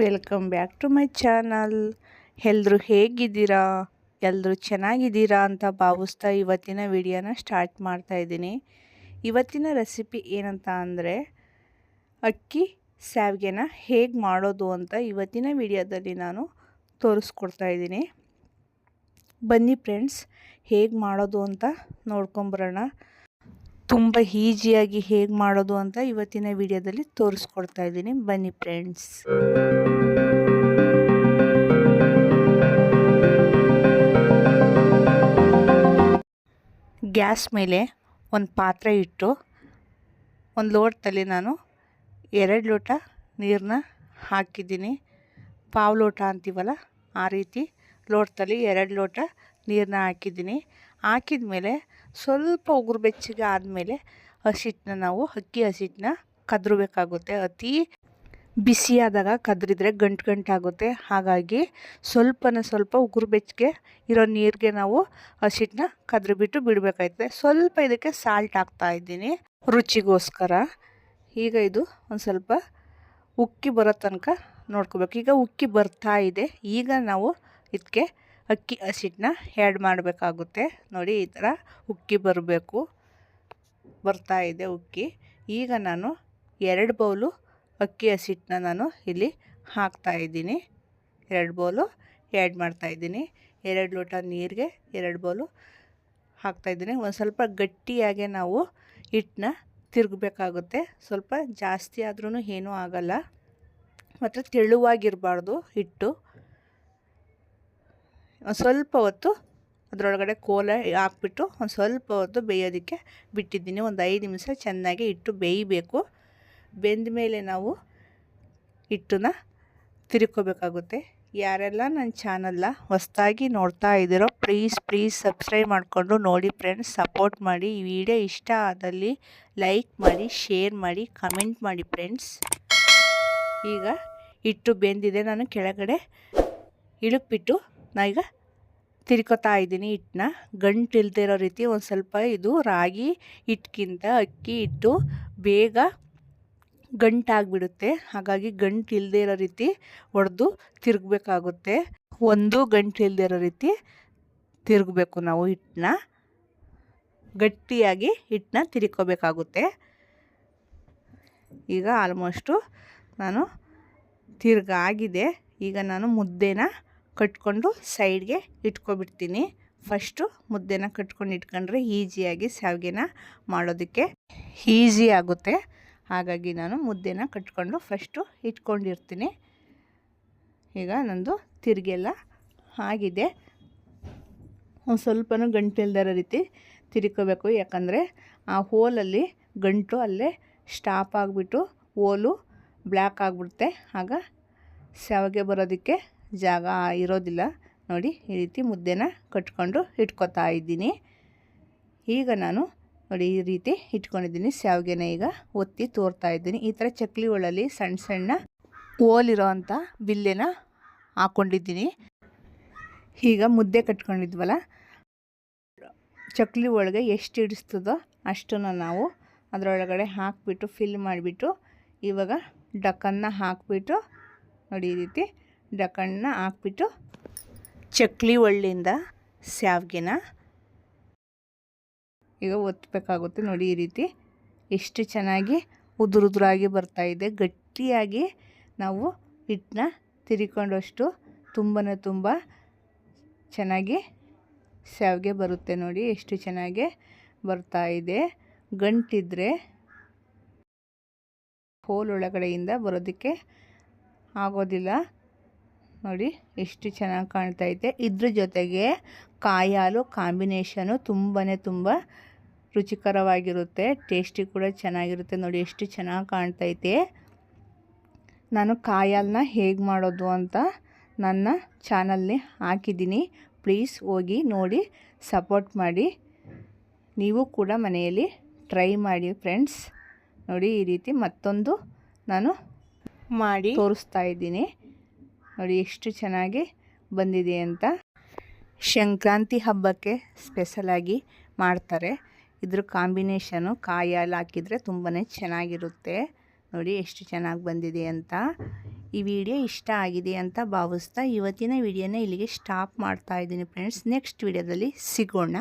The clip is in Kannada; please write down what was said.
Welcome back to my channel ಎಲ್ಲರೂ ಹೇಗಿದ್ದೀರಾ? ಎಲ್ಲರೂ ಚೆನ್ನಾಗಿದ್ದೀರಾ ಅಂತ ಭಾವಿಸ್ತಾ ಇವತ್ತಿನ ವಿಡಿಯೋನ ಸ್ಟಾರ್ಟ್ ಮಾಡ್ತಾ ಇದ್ದೀನಿ. ಇವತ್ತಿನ ರೆಸಿಪಿ ಏನಂತ ಅಂದರೆ, ಅಕ್ಕಿ ಸ್ಯಾವಿಗೆನ ಹೇಗೆ ಮಾಡೋದು ಅಂತ ಇವತ್ತಿನ ವಿಡಿಯೋದಲ್ಲಿ ನಾನು ತೋರಿಸ್ಕೊಡ್ತಾ ಇದ್ದೀನಿ. ಬನ್ನಿ ಫ್ರೆಂಡ್ಸ್ ಹೇಗೆ ಮಾಡೋದು ಅಂತ ನೋಡ್ಕೊಂಬರೋಣ. ತುಂಬ ಈಜಿಯಾಗಿ ಹೇಗೆ ಮಾಡೋದು ಅಂತ ಇವತ್ತಿನ ವಿಡಿಯೋದಲ್ಲಿ ತೋರಿಸ್ಕೊಡ್ತಾ ಇದ್ದೀನಿ. ಬನ್ನಿ ಫ್ರೆಂಡ್ಸ್ ಗ್ಯಾಸ್ ಮೇಲೆ ಒಂದು ಪಾತ್ರೆ ಇಟ್ಟು, ಒಂದು ಲೋಟದಲ್ಲಿ ನಾನು ಎರಡು ಲೋಟ ನೀರನ್ನ ಹಾಕಿದ್ದೀನಿ. ಪಾವು ಲೋಟ ಅಂತೀವಲ್ಲ, ಆ ರೀತಿ ಲೋಟದಲ್ಲಿ ಎರಡು ಲೋಟ ನೀರನ್ನ ಹಾಕಿದ್ದೀನಿ. ಹಾಕಿದ ಮೇಲೆ ಸ್ವಲ್ಪ ಉಗುರು ಬೆಚ್ಚಗೆ ಆದಮೇಲೆ ಹಸಿಟ್ಟನ್ನ ನಾವು, ಅಕ್ಕಿ ಹಸಿಟ್ಟನ್ನ ಕದ್ರಬೇಕಾಗುತ್ತೆ. ಅತಿ ಬಿಸಿಯಾದಾಗ ಕದ್ರಿದ್ರೆ ಗಂಟು ಗಂಟಾಗುತ್ತೆ ಹಾಗಾಗಿ ಸ್ವಲ್ಪನ ಸ್ವಲ್ಪ ಉಗುರು ಬೆಚ್ಚಗೆ ಇರೋ ನೀರಿಗೆ ನಾವು ಹಸಿಟ್ಟನ್ನ ಕದ್ರಿಬಿಟ್ಟು ಬಿಡಬೇಕಾಯ್ತದೆ. ಸ್ವಲ್ಪ ಇದಕ್ಕೆ ಸಾಲ್ಟ್ ಹಾಕ್ತಾ ಇದ್ದೀನಿ ರುಚಿಗೋಸ್ಕರ. ಈಗ ಇದು ಒಂದು ಸ್ವಲ್ಪ ಉಕ್ಕಿ ಬರೋ ತನಕ ನೋಡ್ಕೋಬೇಕು. ಈಗ ಉಕ್ಕಿ ಬರ್ತಾ ಇದೆ. ಈಗ ನಾವು ಇದಕ್ಕೆ ಅಕ್ಕಿ ಹಸಿಟ್ಟನ್ನ ಆ್ಯಡ್ ಮಾಡಬೇಕಾಗುತ್ತೆ. ನೋಡಿ, ಈ ಥರ ಉಕ್ಕಿ ಬರಬೇಕು. ಬರ್ತಾ ಇದೆ ಉಕ್ಕಿ. ಈಗ ನಾನು ಎರಡು ಬೌಲು ಅಕ್ಕಿ ಹಸಿಟ್ಟನ್ನ ನಾನು ಇಲ್ಲಿ ಹಾಕ್ತಾ ಇದ್ದೀನಿ. ಎರಡು ಬೌಲು ಆ್ಯಡ್ ಮಾಡ್ತಾಯಿದ್ದೀನಿ ಎರಡು ಲೋಟ ನೀರಿಗೆ ಎರಡು ಬೌಲು ಹಾಕ್ತಾಯಿದ್ದೀನಿ ಒಂದು ಸ್ವಲ್ಪ ಗಟ್ಟಿಯಾಗೆ ನಾವು ಹಿಟ್ಟನ್ನ ತಿರುಗಬೇಕಾಗುತ್ತೆ. ಸ್ವಲ್ಪ ಜಾಸ್ತಿ ಆದ್ರೂ ಏನೂ ಆಗಲ್ಲ. ಮತ್ತು ತೆಳುವಾಗಿರಬಾರ್ದು ಹಿಟ್ಟು. ಒಂದು ಸ್ವಲ್ಪ ಹೊತ್ತು ಅದರೊಳಗಡೆ ಕೋಲ ಹಾಕ್ಬಿಟ್ಟು ಒಂದು ಸ್ವಲ್ಪ ಹೊತ್ತು ಬೇಯೋದಕ್ಕೆ ಬಿಟ್ಟಿದ್ದೀನಿ. ಒಂದು ಐದು ನಿಮಿಷ ಚೆನ್ನಾಗಿ ಇಟ್ಟು ಬೇಯಬೇಕು. ಬೆಂದ ಮೇಲೆ ನಾವು ಹಿಟ್ಟನ್ನ ತಿರ್ಕೋಬೇಕಾಗುತ್ತೆ ಯಾರೆಲ್ಲ ನನ್ನ ಚಾನಲ್ನ ಹೊಸದಾಗಿ ನೋಡ್ತಾ ಇದ್ದೀರೋ ಪ್ಲೀಸ್ ಪ್ಲೀಸ್ ಸಬ್ಸ್ಕ್ರೈಬ್ ಮಾಡಿಕೊಂಡು ನೋಡಿ ಫ್ರೆಂಡ್ಸ್ ಸಪೋರ್ಟ್ ಮಾಡಿ. ಈ ವಿಡಿಯೋ ಇಷ್ಟ ಆದಲ್ಲಿ ಲೈಕ್ ಮಾಡಿ ಶೇರ್ ಮಾಡಿ ಕಮೆಂಟ್ ಮಾಡಿ ಫ್ರೆಂಡ್ಸ್ ಈಗ ಇಟ್ಟು ಬೆಂದಿದೆ. ನಾನು ಕೆಳಗಡೆ ಇಳುಕ್ಬಿಟ್ಟು ನಾ ಈಗ ತಿರ್ಕೋತಾ ಇದ್ದೀನಿ ಹಿಟ್ಟನ್ನ. ಗಂಟು ಇಲ್ಲದೆ ಇರೋ ರೀತಿ ಒಂದು ಸ್ವಲ್ಪ ಇದು ರಾಗಿ ಹಿಟ್ಗಿಂತ ಅಕ್ಕಿ ಹಿಟ್ಟು ಬೇಗ ಗಂಟಾಗಿಬಿಡುತ್ತೆ. ಹಾಗಾಗಿ ಗಂಟು ಇಲ್ಲದೆ ಇರೋ ರೀತಿ ಒಡೆದು ತಿರುಗಬೇಕಾಗುತ್ತೆ. ಒಂದು ಗಂಟು ಇಲ್ಲದೆ ಇರೋ ರೀತಿ ತಿರುಗಬೇಕು ನಾವು ಹಿಟ್ಟನ್ನ. ಗಟ್ಟಿಯಾಗಿ ಹಿಟ್ಟನ್ನ ತಿರ್ಕೋಬೇಕಾಗುತ್ತೆ. ಈಗ ಆಲ್ಮೋಸ್ಟು ನಾನು ತಿರ್ಗಾಗಿದೆ. ಈಗ ನಾನು ಮುದ್ದೆನ ಕಟ್ಕೊಂಡು ಸೈಡ್ಗೆ ಇಟ್ಕೊಬಿಡ್ತೀನಿ. ಫಸ್ಟು ಮುದ್ದೆನ ಕಟ್ಕೊಂಡು ಇಟ್ಕೊಂಡ್ರೆ ಈಸಿಯಾಗಿ ಶಾವಿಗೆನ ಮಾಡೋದಕ್ಕೆ ಈಸಿ ಆಗುತ್ತೆ. ಹಾಗಾಗಿ ನಾನು ಮುದ್ದೆನ ಕಟ್ಕೊಂಡು ಫಸ್ಟು ಇಟ್ಕೊಂಡಿರ್ತೀನಿ. ಈಗ ನಂದು ತಿರುಗೆಲ್ಲ ಆಗಿದೆ. ಒಂದು ಸ್ವಲ್ಪನೂ ಗಂಟು ರೀತಿ ತಿರ್ಕೋಬೇಕು. ಯಾಕಂದರೆ ಆ ಹೋಲಲ್ಲಿ ಗಂಟು ಅಲ್ಲೇ ಸ್ಟಾಪ್ ಆಗಿಬಿಟ್ಟು ಹೋಲು ಬ್ಲ್ಯಾಕ್ ಆಗಿಬಿಡುತ್ತೆ. ಆಗ ಶಾವಿಗೆ ಬರೋದಕ್ಕೆ ಜಾಗ ಇರೋದಿಲ್ಲ. ನೋಡಿ, ಈ ರೀತಿ ಮುದ್ದೆನ ಕಟ್ಕೊಂಡು ಇಟ್ಕೊತಾ ಇದ್ದೀನಿ. ಈಗ ನಾನು ನೋಡಿ, ಈ ರೀತಿ ಇಟ್ಕೊಂಡಿದ್ದೀನಿ. ಶಾವಿಗೆನ ಈಗ ಒತ್ತಿ ತೋರ್ತಾ ಇದ್ದೀನಿ. ಈ ಥರ ಚಕ್ಲಿ ಒಳಲ್ಲಿ ಸಣ್ಣ ಸಣ್ಣ ಓಲಿರೋ ಅಂಥ ಬಿಲ್ಲೆನ ಹಾಕ್ಕೊಂಡಿದ್ದೀನಿ ಈಗ ಮುದ್ದೆ ಕಟ್ಕೊಂಡಿದ್ವಲ್ಲ, ಚಕ್ಲಿ ಒಳಗೆ ಎಷ್ಟು ಹಿಡಿಸ್ತದೋ ಅಷ್ಟನ್ನು ನಾವು ಅದರೊಳಗಡೆ ಹಾಕಿಬಿಟ್ಟು ಫಿಲ್ ಮಾಡಿಬಿಟ್ಟು, ಇವಾಗ ಡಕ್ಕನ್ನ ಹಾಕಿಬಿಟ್ಟು, ನೋಡಿ, ಈ ರೀತಿ ಡಕ್ಕನ್ನ ಹಾಕ್ಬಿಟ್ಟು ಚಕ್ಲಿ ಒಳ್ಳಿಂದ ಸ್ಯಾವ್ಗೆನ. ಈಗ ಒತ್ತಬೇಕಾಗುತ್ತೆ ನೋಡಿ ಈ ರೀತಿ. ಎಷ್ಟು ಚೆನ್ನಾಗಿ ಉದುರುದುರಾಗಿ ಬರ್ತಾಯಿದೆ. ಗಟ್ಟಿಯಾಗಿ ನಾವು ಹಿಟ್ಟನ್ನ ತಿರಿಕೊಂಡಷ್ಟು ತುಂಬಾ ತುಂಬ ಚೆನ್ನಾಗಿ ಶಾವ್ಗೆ ಬರುತ್ತೆ ನೋಡಿ ಎಷ್ಟು ಚೆನ್ನಾಗಿ ಬರ್ತಾ ಇದೆ ಗಂಟಿದ್ರೆ ಹೋಲ್ ಒಳಗಡೆಯಿಂದ ಬರೋದಕ್ಕೆ ಆಗೋದಿಲ್ಲ. ನೋಡಿ ಎಷ್ಟು ಚೆನ್ನಾಗಿ ಕಾಣ್ತಾ ಇದೆ ಇದ್ರ ಜೊತೆಗೆ ಕಾಯಾಲು ಹಾಲು ಕಾಂಬಿನೇಷನು ತುಂಬಾ ತುಂಬ ರುಚಿಕರವಾಗಿರುತ್ತೆ. ಟೇಸ್ಟಿ ಕೂಡ ಚೆನ್ನಾಗಿರುತ್ತೆ. ನೋಡಿ ಎಷ್ಟು ಚೆನ್ನಾಗಿ ಕಾಣ್ತೈತೆ. ನಾನು ಕಾಯಾಲನ್ನ ಹೇಗೆ ಮಾಡೋದು ಅಂತ ನನ್ನ ಚಾನಲ್ನೇ ಹಾಕಿದ್ದೀನಿ. ಪ್ಲೀಸ್ ಹೋಗಿ ನೋಡಿ ಸಪೋರ್ಟ್ ಮಾಡಿ. ನೀವು ಕೂಡ ಮನೆಯಲ್ಲಿ ಟ್ರೈ ಮಾಡಿ ಫ್ರೆಂಡ್ಸ್. ನೋಡಿ ಈ ರೀತಿ ಮತ್ತೊಂದು ನಾನು ಮಾಡಿ ತೋರಿಸ್ತಾ ಇದ್ದೀನಿ. ನೋಡಿ ಎಷ್ಟು ಚೆನ್ನಾಗಿ ಬಂದಿದೆ ಅಂತ. ಸಂಕ್ರಾಂತಿ ಹಬ್ಬಕ್ಕೆ ಸ್ಪೆಷಲಾಗಿ ಮಾಡ್ತಾರೆ. ಇದ್ರ ಕಾಂಬಿನೇಷನು ಕಾಯಿ ಹಾಲು ಹಾಕಿದರೆ ತುಂಬಾ ಚೆನ್ನಾಗಿರುತ್ತೆ. ನೋಡಿ ಎಷ್ಟು ಚೆನ್ನಾಗಿ ಬಂದಿದೆ ಅಂತ. ಈ ವಿಡಿಯೋ ಇಷ್ಟ ಆಗಿದೆ ಅಂತ ಭಾವಿಸ್ತಾ ಇವತ್ತಿನ ವಿಡಿಯೋನ ಇಲ್ಲಿಗೆ ಸ್ಟಾಪ್ ಮಾಡ್ತಾ ಇದ್ದೀನಿ ಫ್ರೆಂಡ್ಸ್ ನೆಕ್ಸ್ಟ್ ವಿಡಿಯೋದಲ್ಲಿ ಸಿಗೋಣ.